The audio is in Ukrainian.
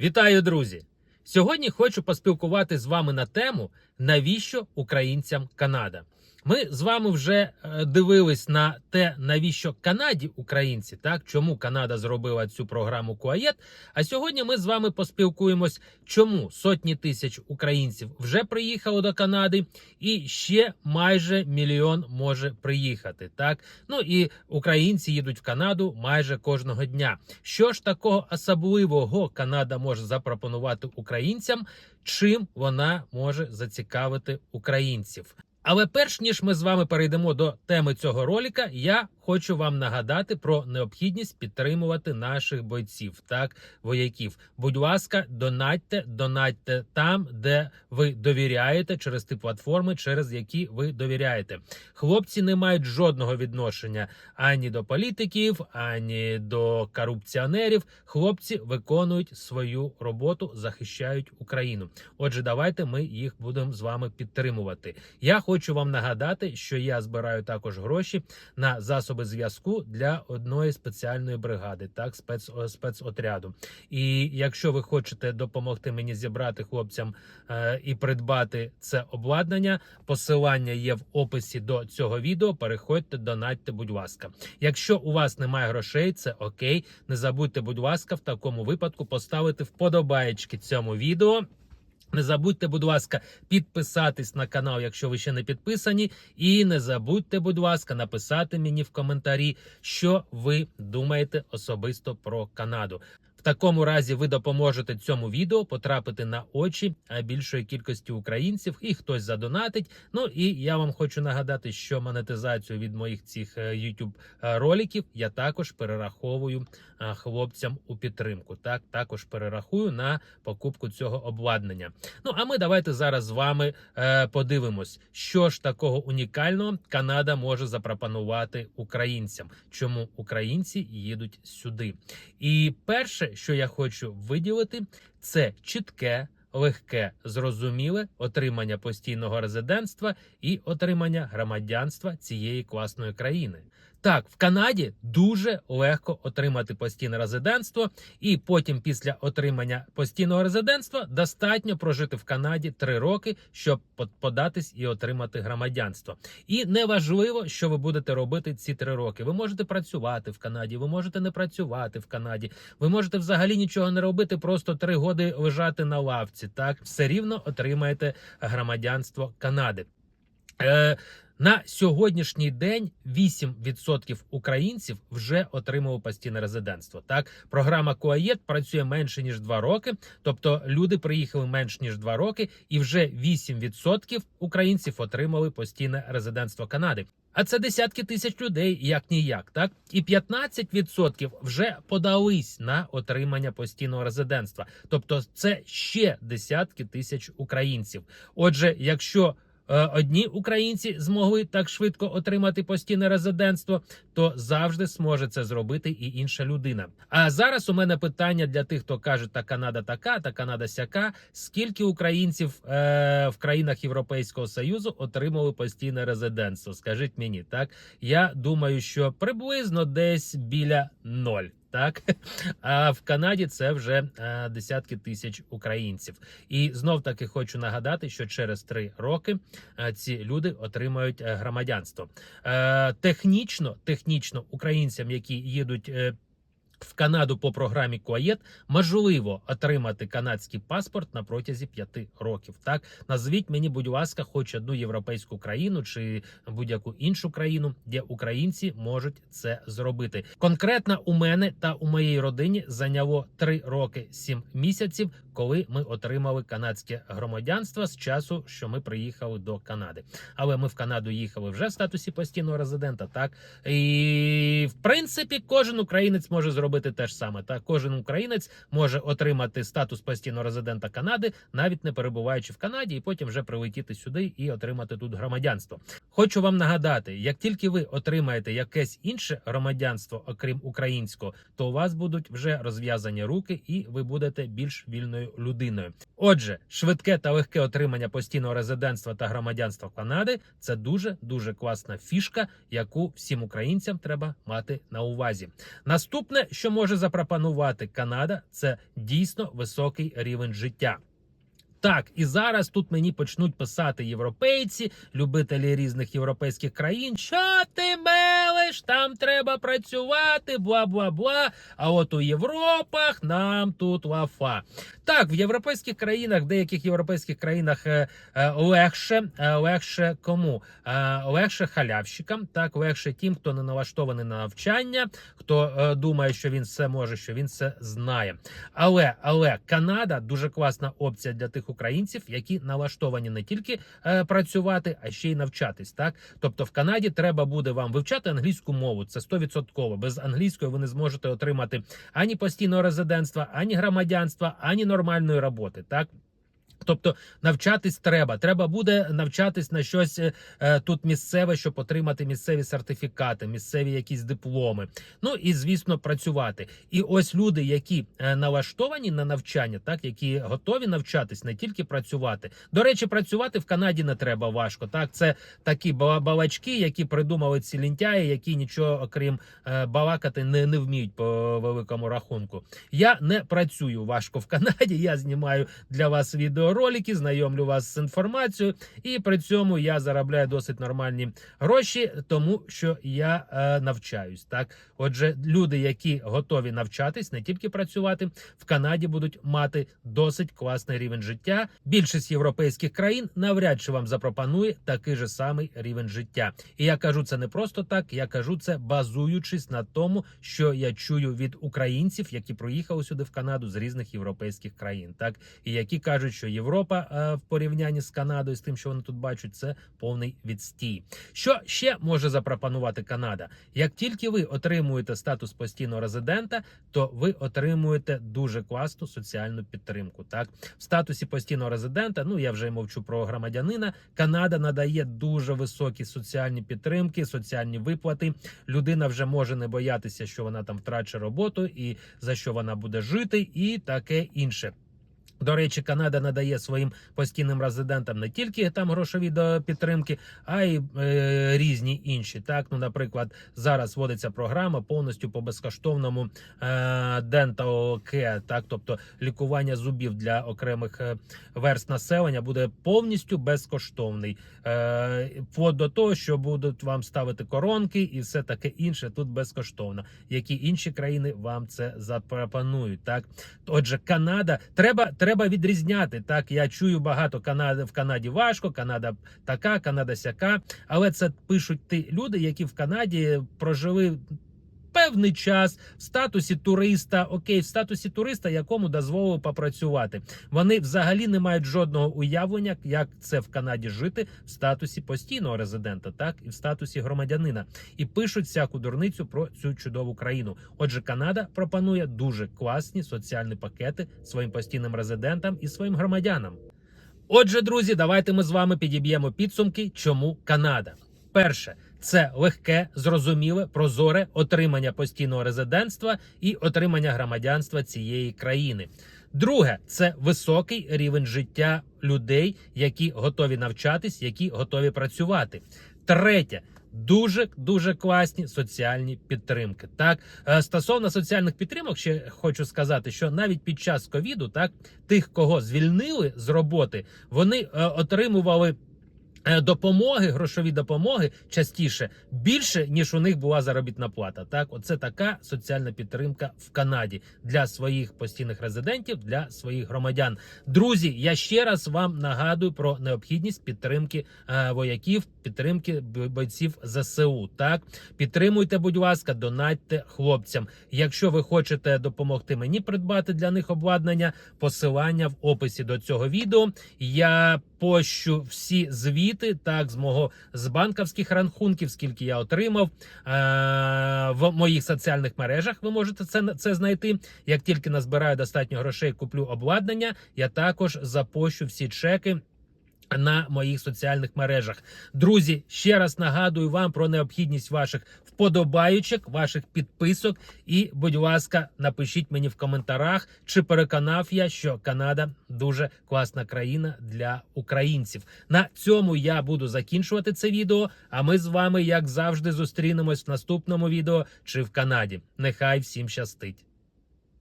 Вітаю, друзі! Сьогодні хочу поспілкувати з вами на тему, навіщо українцям Канада. Ми з вами вже е, дивились на те, навіщо Канаді українці, так чому Канада зробила цю програму Куаєт. А сьогодні ми з вами поспілкуємось, чому сотні тисяч українців вже приїхало до Канади, і ще майже мільйон може приїхати. Так ну і українці їдуть в Канаду майже кожного дня. Що ж такого особливого Канада може запропонувати українцям, чим вона може зацікавити українців? Але перш ніж ми з вами перейдемо до теми цього ролика, я хочу вам нагадати про необхідність підтримувати наших бойців, так вояків. Будь ласка, донатьте, донатьте там, де ви довіряєте, через ті платформи, через які ви довіряєте. Хлопці не мають жодного відношення ані до політиків, ані до корупціонерів. Хлопці виконують свою роботу, захищають Україну. Отже, давайте ми їх будемо з вами підтримувати. Я хочу вам нагадати, що я збираю також гроші на засоби зв'язку для одної спеціальної бригади, так спец, спецотряду. І якщо ви хочете допомогти мені зібрати хлопцям е, і придбати це обладнання, посилання є в описі до цього відео. Переходьте, донатьте, будь ласка. Якщо у вас немає грошей, це окей. Не забудьте, будь ласка, в такому випадку поставити вподобаєчки цьому відео. Не забудьте, будь ласка, підписатись на канал, якщо ви ще не підписані. І не забудьте, будь ласка, написати мені в коментарі, що ви думаєте особисто про Канаду. Такому разі ви допоможете цьому відео потрапити на очі більшої кількості українців, і хтось задонатить. Ну і я вам хочу нагадати, що монетизацію від моїх цих е, YouTube е, роликів я також перераховую е, хлопцям у підтримку. Так, також перерахую на покупку цього обладнання. Ну а ми давайте зараз з вами подивимось, що ж такого унікального Канада може запропонувати українцям, чому українці їдуть сюди. І перше, що я хочу виділити, це чітке. Легке, зрозуміле отримання постійного резидентства і отримання громадянства цієї класної країни. Так, в Канаді дуже легко отримати постійне резидентство, і потім, після отримання постійного резидентства, достатньо прожити в Канаді три роки, щоб под- податись і отримати громадянство. І неважливо, що ви будете робити ці три роки. Ви можете працювати в Канаді, ви можете не працювати в Канаді, ви можете взагалі нічого не робити, просто три роки лежати на лавці. Так, все рівно отримаєте громадянство Канади. Е, на сьогоднішній день 8% українців вже отримали постійне резидентство. Так, програма Куаєт працює менше ніж 2 роки, тобто люди приїхали менш ніж 2 роки, і вже 8% українців отримали постійне резидентство Канади. А це десятки тисяч людей, як ніяк, так і 15% вже подались на отримання постійного резидентства. Тобто, це ще десятки тисяч українців. Отже, якщо одні українці змогли так швидко отримати постійне резидентство, то завжди зможе це зробити і інша людина. А зараз у мене питання для тих, хто каже, та Канада така, та Канада сяка. Скільки українців е, в країнах Європейського союзу отримали постійне резидентство? Скажіть мені, так я думаю, що приблизно десь біля ноль. Так, а в Канаді це вже е, десятки тисяч українців. І знов таки хочу нагадати, що через три роки е, ці люди отримають е, громадянство. Технічно, технічно українцям, які їдуть. В Канаду по програмі Куаєт можливо отримати канадський паспорт на протязі п'яти років. Так назвіть мені, будь ласка, хоч одну європейську країну чи будь-яку іншу країну, де українці можуть це зробити. Конкретно у мене та у моїй родині зайняло 3 роки 7 місяців, коли ми отримали канадське громадянство з часу, що ми приїхали до Канади. Але ми в Канаду їхали вже в статусі постійного резидента. Так і в принципі кожен українець може зробити те ж саме. Так, кожен українець може отримати статус постійного резидента Канади, навіть не перебуваючи в Канаді, і потім вже прилетіти сюди і отримати тут громадянство. Хочу вам нагадати, як тільки ви отримаєте якесь інше громадянство, окрім українського, то у вас будуть вже розв'язані руки, і ви будете більш вільною людиною. Отже, швидке та легке отримання постійного резидентства та громадянства Канади це дуже дуже класна фішка, яку всім українцям треба мати на увазі. Наступне, що може запропонувати Канада, це дійсно високий рівень життя. Так, і зараз тут мені почнуть писати європейці, любителі різних європейських країн. Що ти мелиш? Там треба працювати, бла бла бла. А от у Європах нам тут лафа. Так, в європейських країнах, в деяких європейських країнах е, е, легше, е, легше кому? Легше халявщикам, так легше тим, хто не налаштований на навчання, хто думає, що він все може, що він все знає. Але але Канада дуже класна опція для тих українців, які налаштовані не тільки працювати, а ще й навчатись. Так, тобто в Канаді треба буде вам вивчати англійську мову. Це 100%. Без англійської ви не зможете отримати ані постійного резидентства, ані громадянства, ані нормальної роботи. Так. Тобто навчатись треба. Треба буде навчатись на щось е, е, тут місцеве, щоб отримати місцеві сертифікати, місцеві якісь дипломи. Ну і звісно, працювати. І ось люди, які е, налаштовані на навчання, так які готові навчатись, не тільки працювати. До речі, працювати в Канаді не треба важко. Так, це такі бала- балачки, які придумали ці лінтяї, які нічого окрім е, балакати не, не вміють по великому рахунку. Я не працюю важко в Канаді. Я знімаю для вас відеоролики, знайомлю вас з інформацією, і при цьому я заробляю досить нормальні гроші, тому що я е, навчаюсь. Так, отже, люди, які готові навчатись, не тільки працювати в Канаді, будуть мати досить класний рівень життя. Більшість європейських країн навряд чи вам запропонує такий же самий рівень життя. І я кажу це не просто так. Я кажу це базуючись на тому, що я чую від українців, які приїхали сюди в Канаду з різних європейських країн, так і які кажуть, що Європа е, в порівнянні з Канадою, з тим, що вони тут бачать, це повний відстій. Що ще може запропонувати Канада? Як тільки ви отримуєте статус постійного резидента, то ви отримуєте дуже класну соціальну підтримку. Так, в статусі постійного резидента, ну я вже мовчу про громадянина. Канада надає дуже високі соціальні підтримки, соціальні виплати. Людина вже може не боятися, що вона там втраче роботу і за що вона буде жити, і таке інше. До речі, Канада надає своїм постійним резидентам не тільки там грошові до підтримки, а й е, різні інші. Так, ну, наприклад, зараз вводиться програма повністю по безкоштовному е, care, так, тобто лікування зубів для окремих е, верст населення буде повністю безкоштовний. Е, вплоть до того, що будуть вам ставити коронки і все таке інше тут безкоштовно. Які інші країни вам це запропонують? Так, отже, Канада треба треба відрізняти. Так, я чую багато Канади в Канаді важко, Канада така, Канада сяка. Але це пишуть ті люди, які в Канаді прожили. Певний час в статусі туриста, окей, в статусі туриста, якому дозволили попрацювати. Вони взагалі не мають жодного уявлення, як це в Канаді жити в статусі постійного резидента, так і в статусі громадянина, і пишуть всяку дурницю про цю чудову країну. Отже, Канада пропонує дуже класні соціальні пакети своїм постійним резидентам і своїм громадянам. Отже, друзі, давайте ми з вами підіб'ємо підсумки, чому Канада. Перше, це легке, зрозуміле, прозоре отримання постійного резидентства і отримання громадянства цієї країни. Друге, це високий рівень життя людей, які готові навчатись, які готові працювати. Третє. Дуже дуже класні соціальні підтримки. Так Е, стосовно соціальних підтримок, ще хочу сказати, що навіть під час ковіду, так тих, кого звільнили з роботи, вони е, отримували. Е, Допомоги, грошові допомоги частіше більше ніж у них була заробітна плата. Так, оце така соціальна підтримка в Канаді для своїх постійних резидентів, для своїх громадян. Друзі, я ще раз вам нагадую про необхідність підтримки е, вояків, підтримки бойців ЗСУ. Так, підтримуйте, будь ласка, донатьте хлопцям. Якщо ви хочете допомогти мені придбати для них обладнання, посилання в описі до цього відео. Я пощу всі звіти, так з мого з банківських рахунків, скільки я отримав е, в моїх соціальних мережах. Ви можете це це знайти. Як тільки назбираю достатньо грошей, куплю обладнання. Я також запощу всі чеки. на моїх соціальних мережах. Друзі, ще раз нагадую вам про необхідність ваших вподобаючок, ваших підписок. І, будь ласка, напишіть мені в коментарах, чи переконав я, що Канада дуже класна країна для українців. На цьому я буду закінчувати це відео. А ми з вами, як завжди, зустрінемось в наступному відео чи в Канаді. Нехай всім щастить.